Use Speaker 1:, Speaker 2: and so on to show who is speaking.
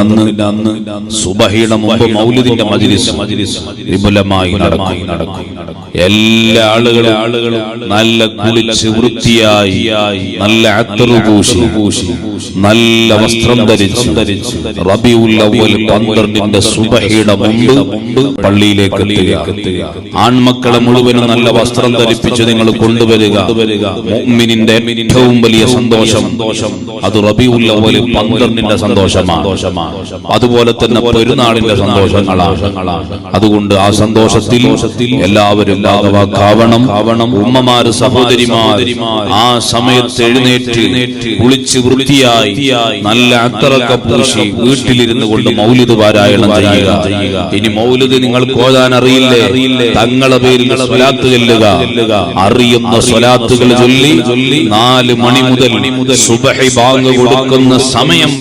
Speaker 1: അന്ന് അന്ന് സുബഹിയുടെ മുമ്പ് മൗലിദിന്റെ മജിലിസ് വിപുലമായി നടക്കും. എല്ലാ ആളുകളും ആളുകളും നല്ല കുളിച്ച് വൃത്തിയായി നല്ല പൂശി നല്ല വസ്ത്രം ധരിച്ചു റബിയുല്ലവൽ പന്ത്രണ്ടിന്റെ സുബഹിയുടെ മുമ്പ് പള്ളിയിലേക്ക് എത്തുക. ആൺമക്കളെ മുഴുവനും നല്ല വസ്ത്രം ധരിപ്പിച്ച് നിങ്ങൾ കൊണ്ടുവരിക. ഏറ്റവും വലിയ സന്തോഷം. അത് റബിയുല്ലവൽ പന്ത്രണ്ടിന്റെ സന്തോഷമാണ്. അതുപോലെ തന്നെ പെരുന്നാളിന്റെ സന്തോഷങ്ങളാണ്. അതുകൊണ്ട് ആ സന്തോഷത്തിൽ എല്ലാവരും ഭാഗവാക്കാവണം. ഉമ്മമാര് സഹോദരിമാർ ആ സമയത്ത് എഴുന്നേറ്റ് കുളിച്ച് വൃത്തിയായി നല്ല അത്തറൊക്കെ പൂശി വീട്ടിലിരുന്നു കൊണ്ട് മൗലിത് പാരായണം ചെയ്യുക. ഇനി മൗലിത് നിങ്ങൾ ഓതാൻ അറിയില്ലേ? തങ്ങളെ പേരിൽ സ്വലാത്ത് ചെല്ലുക. അറിയുന്ന സ്വലാത്തുകൾ ചൊല്ലി നാല് മണി മുതൽ സുബഹി ബാങ്ക് കൊടുക്കുന്ന സമയം